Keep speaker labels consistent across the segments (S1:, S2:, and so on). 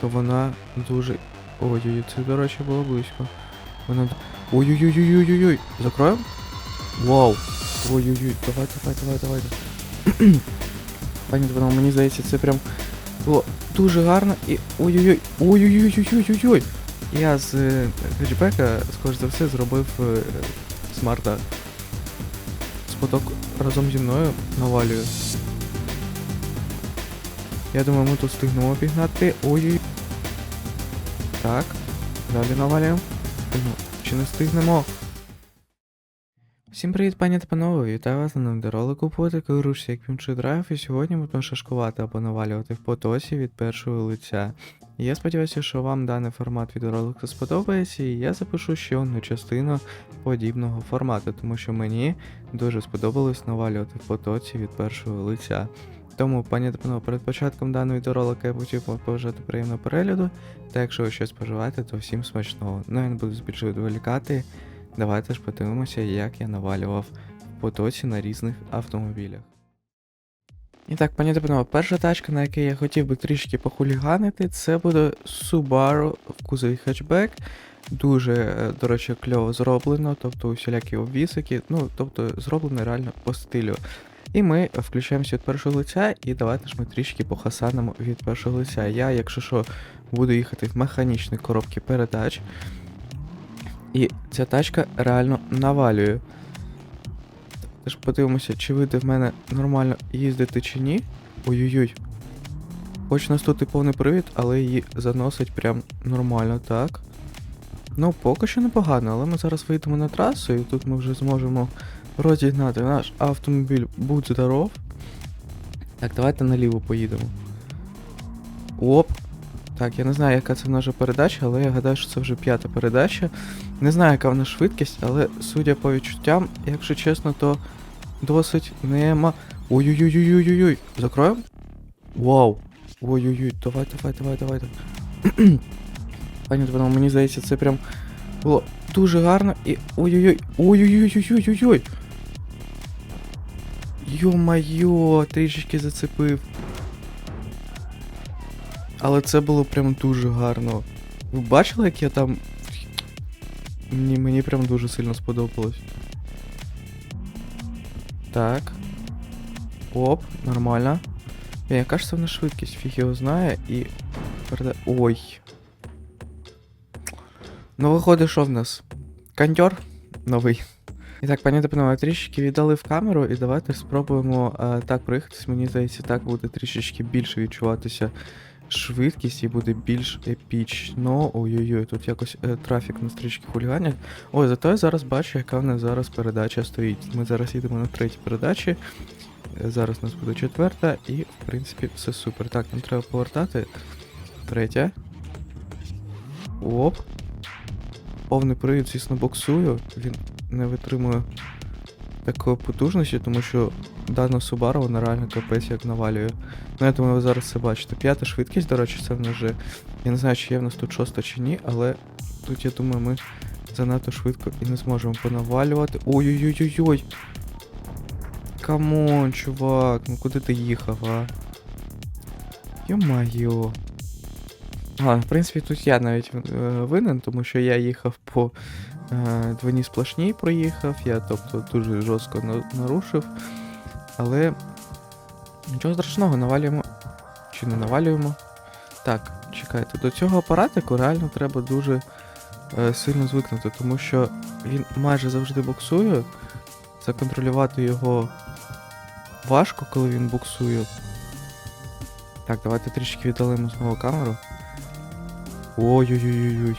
S1: то вона дуже. Ой-ой-ой, це, до речі, було близько. Вона. Ой-ой-ой-ой-ой-ой! Закроємо? Вау! Ой-ой-ой, давай, давай, давай, давай. Пані Дмитро, мені здається, це прям було дуже гарно і. Ой-ой-ой! Ой-ой-ой-ой-ой-ой! Я з хетчбека, скоріш за все, зробив е, смарта. Споток разом зі мною навалює. Я думаю, ми тут встигнемо пігнати. Ой. Так. Далі навалюємо. Ну, чи не встигнемо? Всім привіт, пані та панове, вітаю вас на новому ролику потики ручці, як Пімчи Драйв, і сьогодні будемо шашкувати або навалювати в потосі від першого лиця. Я сподіваюся, що вам даний формат відеоролику сподобається, і я запишу ще одну частину подібного формату, тому що мені дуже сподобалось навалювати в потоці від першого лиця. Тому, пані та панове, перед початком даного відеоролика я б хотів побажати приємного перегляду, та якщо ви щось споживаєте, то всім смачного. Ну я не буду більше відволікати. Давайте ж подивимося, як я навалював в потоці на різних автомобілях. І так, пані та панове, перша тачка, на якій я хотів би трішки похуліганити, це буде Subaru в кузові хетчбек. Дуже, е, до речі, кльово зроблено, тобто усілякі обвісики, ну, тобто зроблено реально по стилю. І ми включаємося від першого лиця, і давайте ж ми трішки похасанимо від першого лиця. Я, якщо що, буду їхати в механічній коробці передач. І ця тачка реально навалює. Тож подивимося, чи вийде в мене нормально їздити чи ні. Ой-ой-ой. Хоч нас тут і повний привід, але її заносить прям нормально, так. Ну, поки що непогано, але ми зараз вийдемо на трасу, і тут ми вже зможемо розігнати наш автомобіль будь здоров. Так, давайте наліво поїдемо. Оп. Так, я не знаю, яка це наша передача, але я гадаю, що це вже п'ята передача. Не знаю, яка в нас швидкість, але судя по відчуттям, якщо чесно, то досить нема. Ой-ой-ой-ой-ой-ой. Закроємо? Вау. Ой-ой-ой, давай, давай, давай, давай. Пані Дмитро, мені здається, це прям було дуже гарно і. Ой-ой-ой. Ой-ой-ой-ой-ой-ой. Йо-майо, трішечки зацепив. Але це було прям дуже гарно. Ви бачили, як я там. Мені, мені прям дуже сильно сподобалось. Так. Оп, нормально. Ж це в нас швидкість? Фіг його знає і. Ой. Ну, виходить, що в нас? Кантер новий. І так, пані панове, трішечки віддали в камеру, і давайте спробуємо е, так проїхатись. Мені здається, так буде трішечки більше відчуватися швидкість і буде більш епічно. Ой-ой-ой, тут якось е, трафік на стрічки хуліганять. Ой, зато я зараз бачу, яка в нас зараз передача стоїть. Ми зараз їдемо на третій передачі. Зараз у нас буде четверта, і в принципі все супер. Так, нам треба повертати. Третя. Оп. Повний привід, звісно, боксую. Він не витримує такої потужності, тому що дана Subaru, вона реально капець як навалює. Ну, я думаю, ви зараз це бачите. П'ята швидкість, до речі, це в вже. Я не знаю, чи є в нас тут шоста чи ні, але тут, я думаю, ми занадто швидко і не зможемо понавалювати. Ой-ой-ой-ой-ой! Камон, чувак, ну куди ти їхав, а? Йо-майо. А, в принципі, тут я навіть е, винен, тому що я їхав по е, двойній сплошній проїхав, я тобто дуже жорстко нарушив. Але нічого страшного, навалюємо. Чи не навалюємо? Так, чекайте, до цього апаратику реально треба дуже е, сильно звикнути, тому що він майже завжди буксує. Законтролювати його важко, коли він буксує. Так, давайте трішки віддалимо знову камеру. Ой-ой-ой-ой.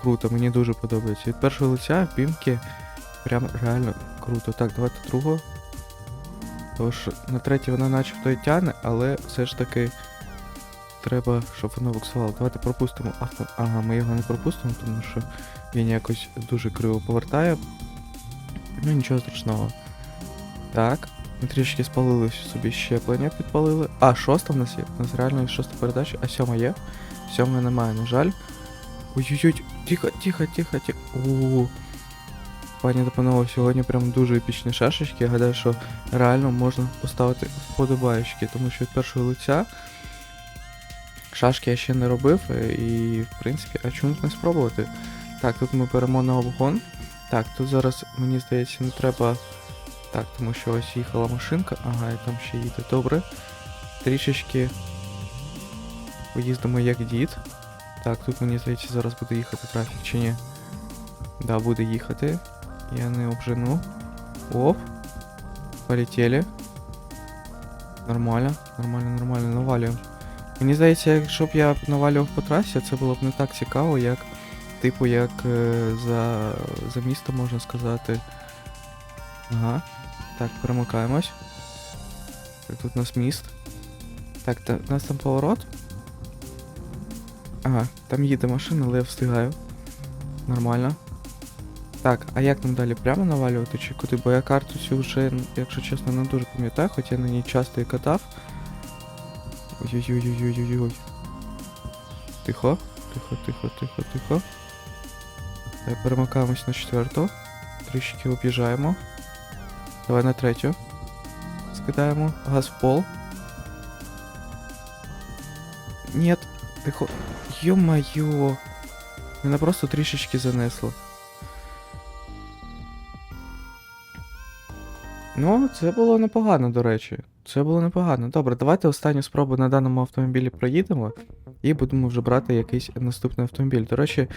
S1: Круто, мені дуже подобається. Від першого лиця пімки прям реально круто. Так, давайте другого. Тож на третій вона начебто і тяне, але все ж таки треба, щоб воно буксувало. Давайте пропустимо авто. Ага, ми його не пропустимо, тому що він якось дуже криво повертає. Ну нічого страшного. Так. Ми трішки спалили собі щеплення, підпалили. А, шоста в нас є. У нас реально є шоста передача, а сьома є. Сьомої немає, на жаль. Ой-ой-ой, тихо, тихо, тихо, тихо. У. Пані та сьогодні прям дуже епічні шашечки. Я гадаю, що реально можна поставити вподобаєчки, тому що від першого лиця Шашки я ще не робив, е, і в принципі, а чому б не спробувати? Так, тут ми беремо на обгон. Так, тут зараз, мені здається, не треба. Так, тому що ось їхала машинка. Ага, і там ще їде. Добре. Трішечки поїздимо як дід. Так, тут мені здається, зараз буде їхати трафік чи ні. Да, буде їхати. Я не обжену. Оп. Полетели. Нормально, нормально, нормально, навалюємо. Мені здається, якщо б я навалював по трасі, це було б не так цікаво, як, типу, як е, за, за місто можна сказати. Ага. Так, перемикаємось. Тут у нас міст. Так, та, у нас там поворот. Ага, там їде машина, але я встигаю. Нормально. Так, а як нам далі прямо навалювати чи куди? Бо я карту цю вже, якщо чесно, не дуже пам'ятаю, хоча я на ній часто і катав. Ой-ой-ой-ой-ой-ой. Тихо, тихо, тихо, тихо, тихо. Перемикаємось на четверту. Трішки об'їжджаємо. Давай на третю. Скидаємо. Газ в пол. Нет, тихо. Ё-моё. Мене просто трішечки занесло. Ну, це було непогано, до речі. Це було непогано. Добре, давайте останню спробу на даному автомобілі проїдемо і будемо вже брати якийсь наступний автомобіль. До речі, е,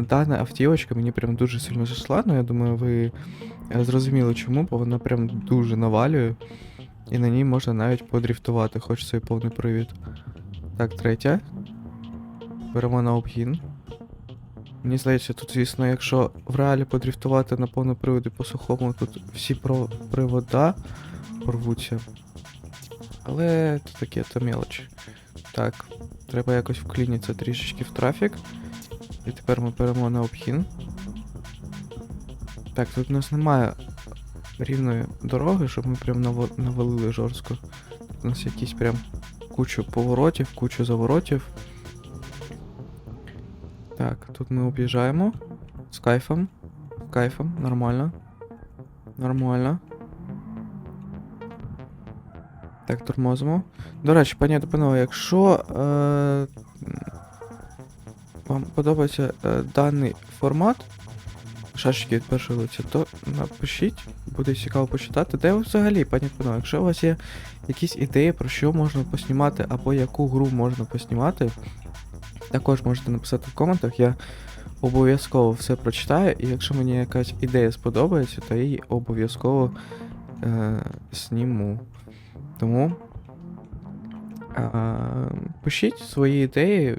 S1: дана автівочка мені прям дуже сильно зайшла, ну я думаю, ви е, зрозуміли чому, бо вона прям дуже навалює. І на ній можна навіть подріфтувати, хоч це повний привід. Так, третя. Беремо на обгін. Мені здається, тут, звісно, якщо в реалі подріфтувати на повному приводі по сухому, тут всі привода порвуться. Але це таке, то мелоч. Так, треба якось вклінитися трішечки в трафік. І тепер ми беремо на обхін. Так, тут у нас немає рівної дороги, щоб ми прям навалили жорстко. Тут у нас якісь прям кучу поворотів, кучу заворотів. Так, тут ми об'їжджаємо. З кайфом. З кайфом, нормально. Нормально. Так, тормозимо. До речі, пані панове, якщо е, вам подобається е, даний формат шашки від першої лиця, то напишіть, буде цікаво почитати. Де взагалі, пані панове, якщо у вас є якісь ідеї, про що можна поснімати, або яку гру можна поснімати, також можете написати в коментах. Я обов'язково все прочитаю, і якщо мені якась ідея сподобається, то я її обов'язково е, зніму. Тому е, пишіть свої ідеї,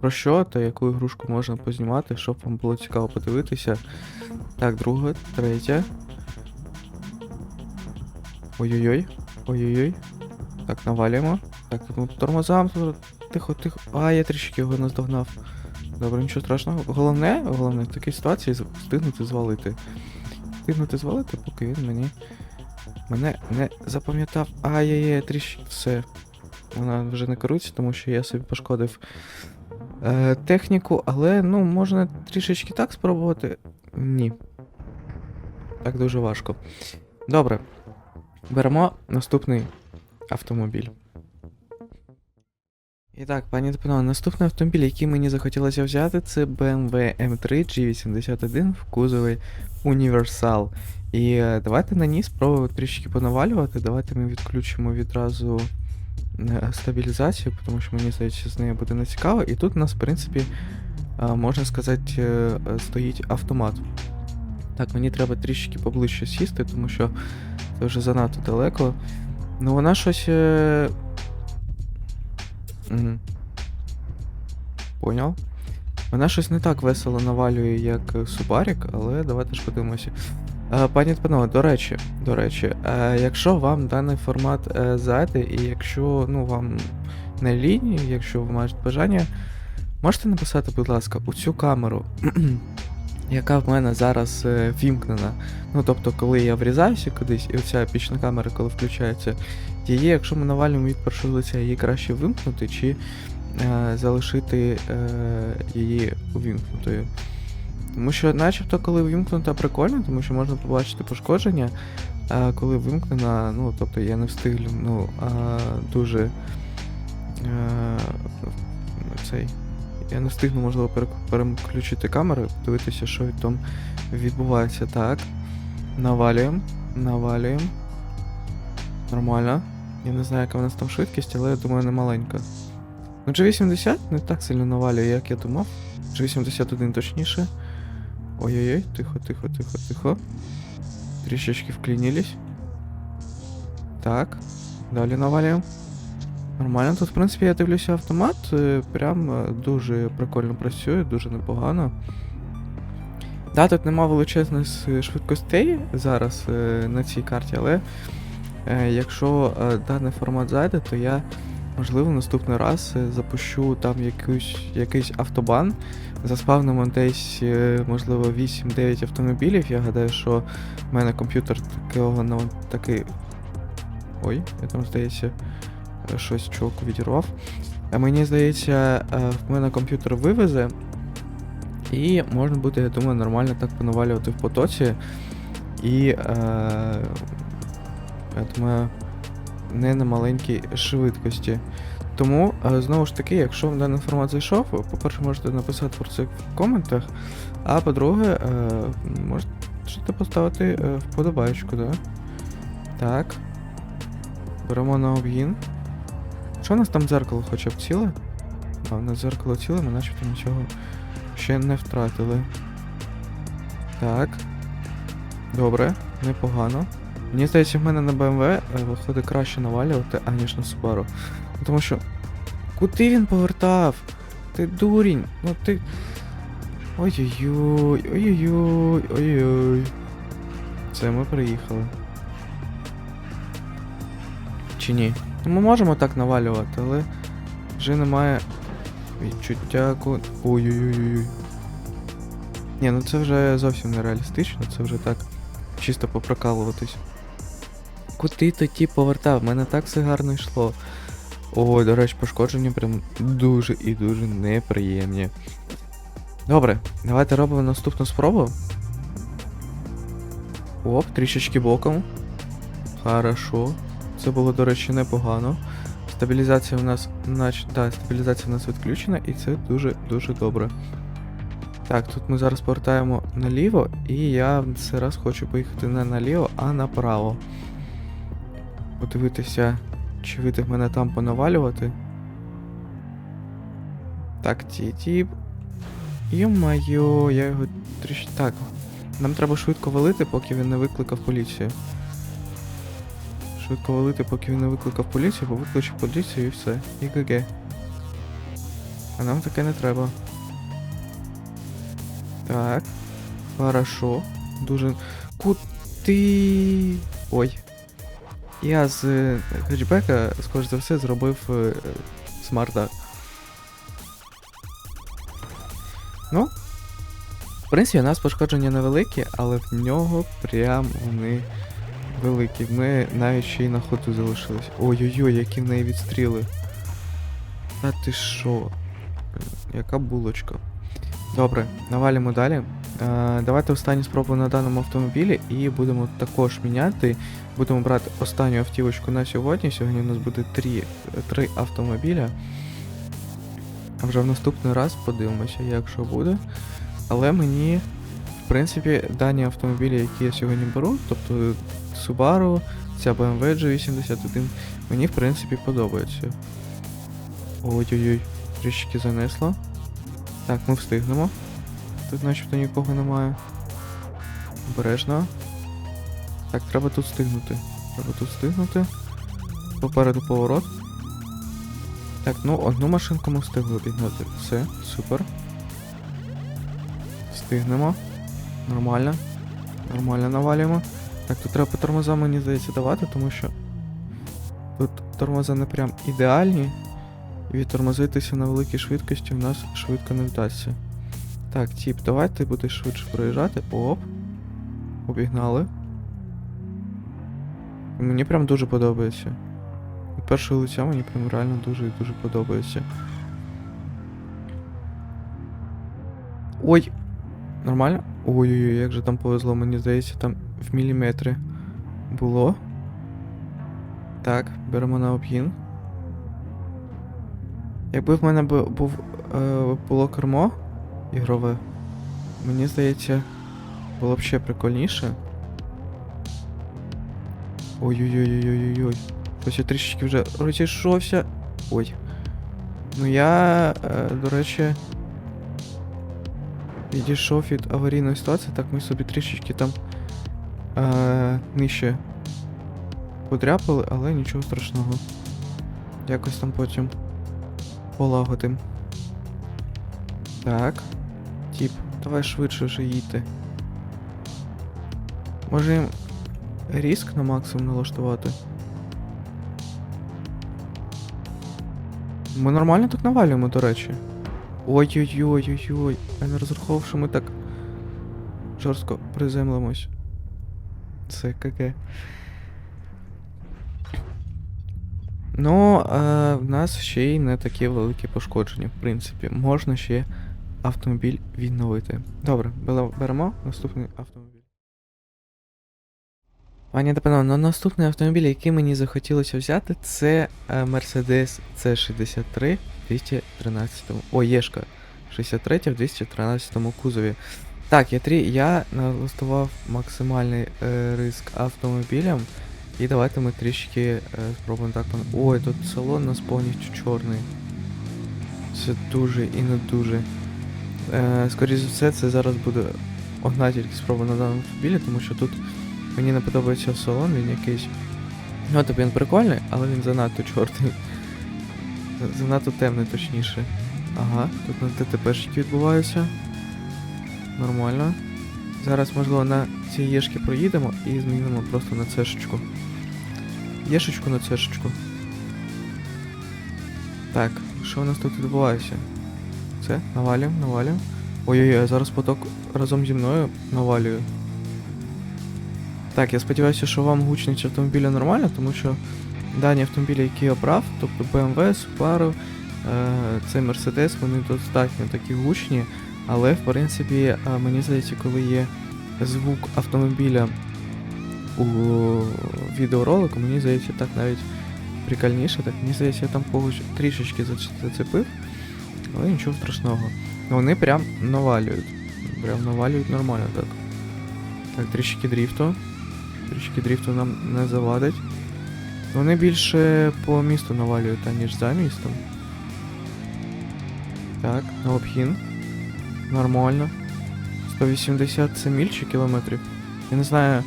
S1: про що та яку ігрушку можна познімати, щоб вам було цікаво подивитися. Так, друга, третя. Ой-ой-ой. Ой-ой-ой. Так, навалюємо. Так, тут тормозам. Тихо, тихо. А, я трішки його наздогнав. Добре, нічого страшного. Головне, головне в такій ситуації встигнути звалити. Встигнути звалити, поки він мені. Мене не запам'ятав. Ай-яй-яй, трішки все. Вона вже не керується, тому що я собі пошкодив е, техніку, але ну, можна трішечки так спробувати. Ні. Так дуже важко. Добре. Беремо наступний автомобіль. І так, пані та панове, наступний автомобіль, який мені захотілося взяти, це BMW M3 G81 в кузові Universal. І е, давайте на ній спробуємо трішки понавалювати. Давайте ми відключимо відразу е, стабілізацію, тому що мені здається, з нею буде нецікаво. І тут у нас, в принципі, е, можна сказати, стоїть автомат. Так, мені треба трішки поближче сісти, тому що це вже занадто далеко. Ну, вона щось. Угу. Поняв. Вона щось не так весело навалює, як е, Субарік, але давайте ж подивимося. Е, Пані панове, до речі, до речі, е, якщо вам даний формат зайде, і якщо ну, вам не лінії, якщо ви маєте бажання, можете написати, будь ласка, у цю камеру, яка в мене зараз е, вімкнена. Ну, тобто, коли я врізаюся кудись, і оця епічна камера, коли включається, її, якщо ми навалюємо від першого лиця, її краще вимкнути чи е, залишити е, її увімкнутою. Тому що, начебто, коли вимкнута, прикольно, тому що можна побачити пошкодження, а коли вимкнена, ну, тобто я не встиг ну, а, дуже Е, цей. Я не встигну, можливо, перек- переключити камери, подивитися, що там відбувається. Так. Навалюємо. Навалюємо. Нормально. Я не знаю, яка в нас там швидкість, але я думаю, не маленька. Ну, G80 не так сильно навалює, як я думав. G81 точніше. Ой-ой-ой, тихо, тихо, тихо, тихо. Трішечки вклинились. Так. Далі навалюємо. Нормально. Тут, в принципі, я дивлюся автомат. е, Прям е, дуже прикольно працює, дуже непогано. Да, тут нема величезних швидкостей зараз е, на цій карті, але якщо даний формат зайде, то я, можливо, наступний раз запущу там якусь, якийсь автобан. Заспавнимо десь, можливо, 8-9 автомобілів. Я гадаю, що в мене комп'ютер такого на такий. Ой, я там, здається, щось чуваку відірвав. Мені здається, е, в мене комп'ютер вивезе. І можна буде, я думаю, нормально так понавалювати в потоці. І е, я думаю, не на маленькій швидкості. Тому, е, знову ж таки, якщо вам даний формат зайшов, по-перше, можете написати про це в коментах. А по-друге, е, можете поставити е, вподобайку, да? Так. Беремо на обгін. Що у нас там дзеркало хоча б ціле? А, у нас дзеркало ціле, ми начебто нічого ще не втратили. Так. Добре, непогано. Мені здається, в мене на BMW е, виходить краще навалювати, аніж на Subaru. Тому що. Куди він повертав? Ти дурінь, ну ти. Ой-ой-ой, ой-ой-ой, ой-ой. Це ми приїхали. Чи ні? Ми можемо так навалювати, але вже немає відчуття ку. Ой-ой-ой. Ні, ну це вже зовсім не реалістично, це вже так чисто попрокалуватись. Куди тоді повертав? Мене так все гарно йшло. Ой, до речі, пошкодження прям дуже і дуже неприємні. Добре, давайте робимо наступну спробу. Оп, трішечки боком. Хорошо. Це було, до речі, непогано. Стабілізація у нас, нач... да, стабілізація у нас відключена, і це дуже-дуже добре. Так, тут ми зараз повертаємо наліво, і я в цей раз хочу поїхати не наліво, а направо. Подивитися, чи вийде мене там понавалювати. Так, ті-ті. Йо-майо, я його трішки. Так. Нам треба швидко валити, поки він не викликав поліцію. Швидко валити, поки він не викликав поліцію, бо викличе поліцію і все. І ГГ. А нам таке не треба. Так. Хорошо. Дуже. Куди. Ой. Я з е, хетчбека, скоріш за все, зробив е, смарта. Ну. В принципі, у нас пошкодження невеликі, але в нього прям вони великі. Ми навіть ще й на ходу залишились. Ой-ой-ой, які в неї відстріли. Та ти що? Яка булочка? Добре, навалимо далі. Е, давайте останню спробу на даному автомобілі і будемо також міняти. Будемо брати останню автівочку на сьогодні. Сьогодні у нас буде три, три автомобіля. А вже в наступний раз подивимося, як що буде. Але мені, в принципі, дані автомобілі, які я сьогодні беру, тобто Subaru, ця BMW G81, мені в принципі подобається. Ой-ой-ой, трішки занесло. Так, ми встигнемо. Тут начебто нікого немає. Обережно. Так, треба тут встигнути. Треба тут встигнути. Попереду поворот. Так, ну одну машинку ми встигли обігнати. Все, супер. Встигнемо. Нормально. Нормально навалюємо. Так, тут треба по тормозам, мені здається, давати, тому що тут тормоза не прям ідеальні. І відтормозитися на великій швидкості в нас швидко не вдасться. Так, тіп, давай ти будеш швидше проїжджати. Оп. Обігнали. Мені прям дуже подобається. Від першого лиця мені прям реально дуже і дуже подобається. Ой! Нормально? Ой-ой-ой, як же там повезло, мені здається, там в міліметри було. Так, беремо на обгін. Якби в мене був, е, було кермо ігрове, мені здається, було б ще прикольніше. Ой-ой-ой-ой-ой-ой. Щось я трішечки вже розійшовся. Ой. Ну я, е, до речі, відійшов від аварійної ситуації, так ми собі трішечки там е, нижче подряпали, але нічого страшного. Якось там потім полагодим. Так. Тіп, давай швидше вже їдьте. Може їм ріск на максимум налаштувати? Ми нормально тут навалюємо, до речі. Ой-ой-ой-ой-ой. Я не розраховував, що ми так жорстко приземлимось. Це. Ну, е, в нас ще й не такі великі пошкодження, в принципі. Можна ще автомобіль відновити. Добре, беремо наступний автомобіль. Пані та панове, ну, наступний автомобіль, який мені захотілося взяти, це е, Mercedes C63 в 213. О, Єшка 63 в 213 кузові. Так, я, трі... я налаштував максимальний е, риск автомобілям. І давайте ми трішки е, спробуємо так. Ой, тут салон у нас повністю чорний. Це дуже і не дуже. Е, скоріше за все, це зараз буде одна тільки спроба на даному автомобілі, тому що тут мені не подобається салон, він якийсь. Ну, тобто він прикольний, але він занадто чорний. Занадто темний, точніше. Ага, тут на ТТПшки відбуваються. Нормально. Зараз, можливо, на ці єшки проїдемо і змінимо просто на цешечку. Єшечку на цешечку. Так, що у нас тут відбувається? Це, навалюємо, навалюємо. Ой-ой-ой, зараз поток разом зі мною навалюю. Так, я сподіваюся, що вам гучність автомобіля нормально, тому що дані автомобілі, які я брав, тобто BMW, Subaru, е, це Mercedes, вони достатньо такі гучні, але в принципі, е, мені здається, коли є звук автомобіля у відеоролику, мені здається, так навіть прикольніше. Так, мені здається, я там когось трішечки зацепив, але нічого страшного. Вони прям навалюють. Прям навалюють нормально так. Так, трішки дріфту. Трішки дріфту нам не завадить. Вони більше по місту навалюють, аніж за містом. Так, на обгін. Нормально. 180 це міль чи кілометрів? Я не знаю,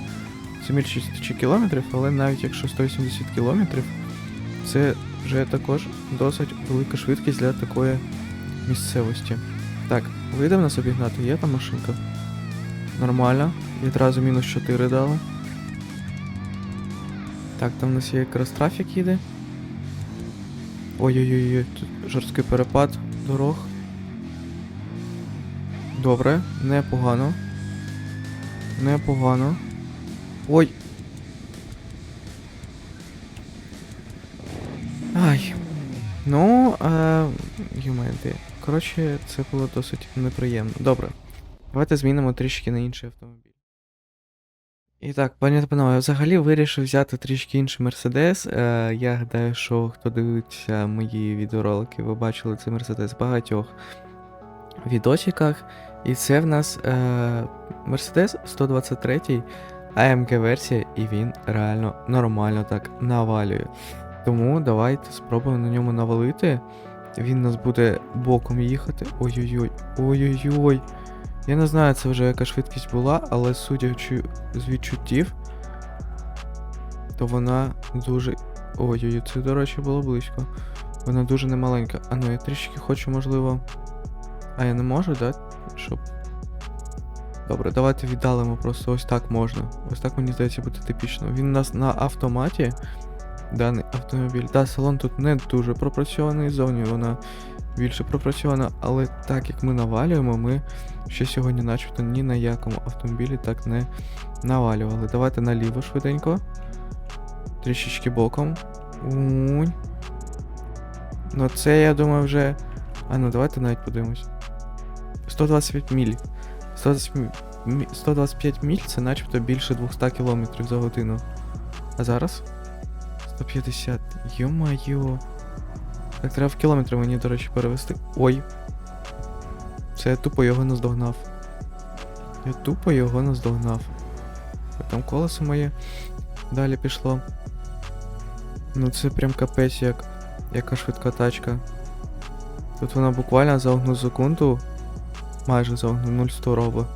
S1: це міль чи, кілометрів, але навіть якщо 180 кілометрів, це вже також досить велика швидкість для такої місцевості. Так, вийде в нас обігнати, є там машинка? Нормально. Відразу мінус 4 дали. Так, там у нас є якраз трафік їде. Ой-ой-ой, тут жорсткий перепад дорог. Добре, непогано. Непогано. Ой. Ай. Ну, е, юмайди. Коротше, це було досить неприємно. Добре. Давайте змінимо трішки на інший автомобіль. І так, пані панове, я взагалі вирішив взяти трішки інший Мерседес. Е, я гадаю, що хто дивиться мої відеоролики, ви бачили цей Мерседес в багатьох відосиках. І це в нас е, Mercedes 123 AMG версія, і він реально нормально так навалює. Тому давайте спробуємо на ньому навалити. Він нас буде боком їхати. Ой-ой-ой, ой-ой-ой. Я не знаю, це вже яка швидкість була, але судячи з відчуттів, то вона дуже. Ой-ой-ой, це, до речі, було близько. Вона дуже немаленька. А ну я трішки хочу, можливо. А я не можу, да? Щоб. Добре, давайте віддалимо просто ось так можна. Ось так мені здається буде типічно. Він у нас на автоматі. Даний автомобіль. Да, салон тут не дуже пропрацьований, зовні вона більше пропрацьована, але так як ми навалюємо, ми ще сьогодні начебто ні на якому автомобілі так не навалювали. Давайте наліво швиденько. Трішечки боком. Ну це я думаю вже. А ну давайте навіть подивимось. 125 міль. 125 міль це начебто більше 200 км за годину. А зараз? 150. Йо-майо. Так, треба в кілометри мені, до речі, перевести. Ой. Це я тупо його наздогнав. Я тупо його наздогнав. Там колесо моє далі пішло. Ну це прям капець як. Яка швидка тачка. Тут вона буквально за одну секунду. Майже за одну 0-100 робить.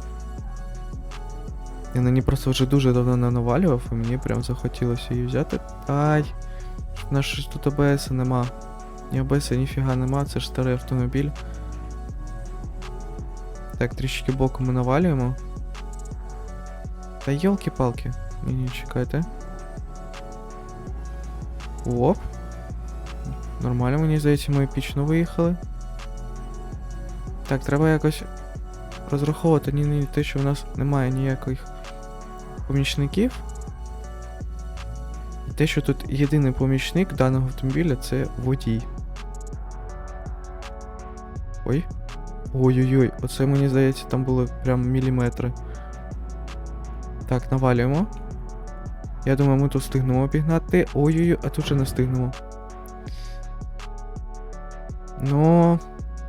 S1: Я на ній просто вже дуже давно не навалював, і мені прям захотілося її взяти. Ай! У нас щось тут АБС нема. Ні АБС, ніфіга нема, це ж старий автомобіль. Так, трішки боку ми навалюємо. Та йолки-палки. Ні, ні, чекайте. Оп. Нормально, мені здається, ми епічно виїхали. Так, треба якось розраховувати ні, ні те, що в нас немає ніяких помічників. І те, що тут єдиний помічник даного автомобіля це водій. Ой. Ой-ой-ой, оце мені здається, там були прям міліметри. Так, навалюємо. Я думаю, ми тут встигнемо обігнати. Ой-ой-ой, а тут же не встигнемо. Ну,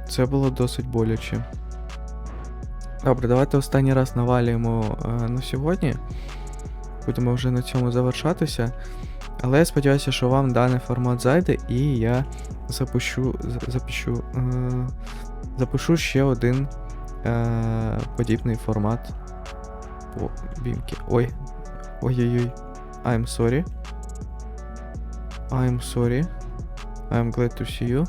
S1: це було досить боляче. Добре, давайте останній раз навалюємо е, на сьогодні. Будемо вже на цьому завершатися. Але я сподіваюся, що вам даний формат зайде, і я запущу, за- запишу, е, запишу ще один е, подібний формат по бімки. Ой. Ой-ой-ой. I'm sorry. I'm sorry. I'm glad to see you.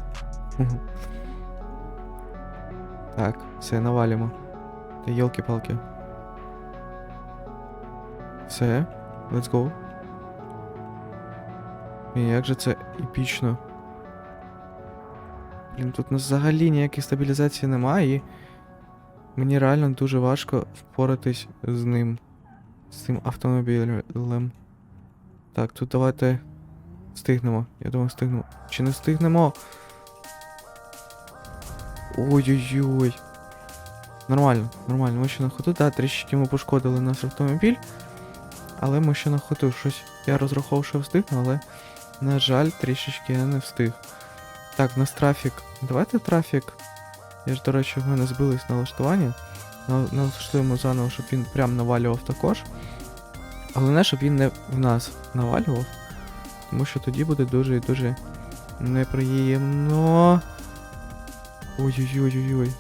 S1: Так, все, навалимо. Та йолки-палки. Все, let's go. І як же це епічно. Блін, тут взагалі ніякої стабілізації немає, і мені реально дуже важко впоратись з ним. З цим автомобілем. Так, тут давайте встигнемо. Я думаю, встигнемо. Чи не встигнемо? Ой-ой-ой. Нормально, нормально. Ми ще на ходу. Да, трішки ми пошкодили наш автомобіль. Але ми ще на ходу щось. Я розраховував, що встигну, але, на жаль, трішечки я не встиг. Так, у нас трафік. Давайте трафік. Я ж, до речі, в мене збились налаштування. Налаштуємо заново, щоб він прям навалював також. Головне, щоб він не в нас навалював. Тому що тоді буде дуже і дуже неприємно. Ой-ой-ой-ой-ой.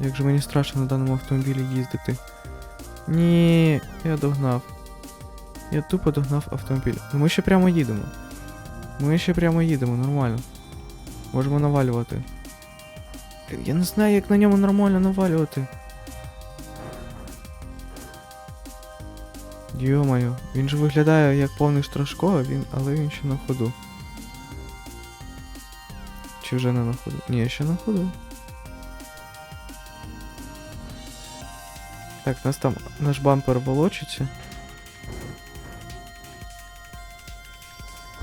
S1: Як же мені страшно на даному автомобілі їздити. Ні, я догнав. Я тупо догнав автомобіль. Ну ми ще прямо їдемо. Ми ще прямо їдемо, нормально. Можемо навалювати. Я не знаю, як на ньому нормально навалювати. Йо-моє, він же виглядає як повний Страшко, він, але він ще на ходу. Чи вже не на ходу? Ні, ще на ходу. Так, нас там наш бампер волочиться.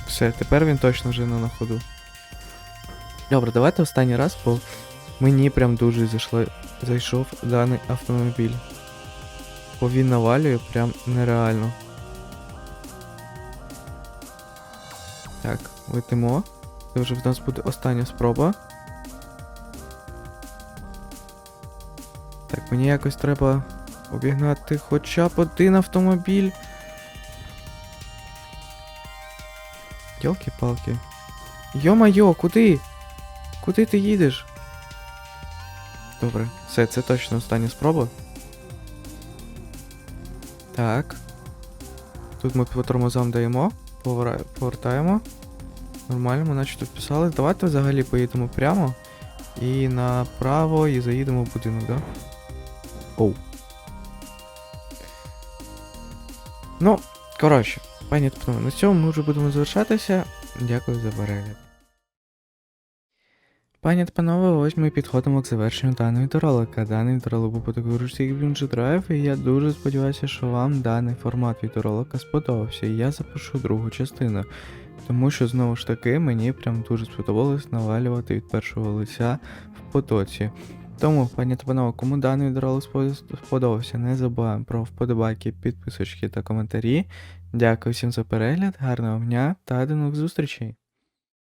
S1: Все, тепер він точно вже не на ходу. Добре, давайте останній раз, бо мені прям дуже зайшло, зайшов даний автомобіль. Бо він навалює прям нереально. Так, летимо. Це вже в нас буде остання спроба. Так, мені якось треба обігнати хоча б один автомобіль. Йолки-палки. Йо-майо, куди? Куди ти їдеш? Добре, все, це точно остання спроба. Так. Тут ми по тормозам даємо, повертаємо. Нормально, ми наче тут писали. Давайте взагалі поїдемо прямо і направо і заїдемо в будинок, да? Оу. Ну, коротше, пані панове, на цьому ми вже будемо завершатися. Дякую за перегляд. Пані та панове, ось ми підходимо к завершенню даного відеоролика. Даний відеоролик був по такій ручці Binge Drive, і я дуже сподіваюся, що вам даний формат відеоролика сподобався, і я запишу другу частину. Тому що, знову ж таки, мені прям дуже сподобалось навалювати від першого лиця в потоці. Тому, пані та панове, кому даний відеоролик сподобався, не забуваємо про вподобайки, підписочки та коментарі. Дякую всім за перегляд, гарного дня та до нових зустрічей!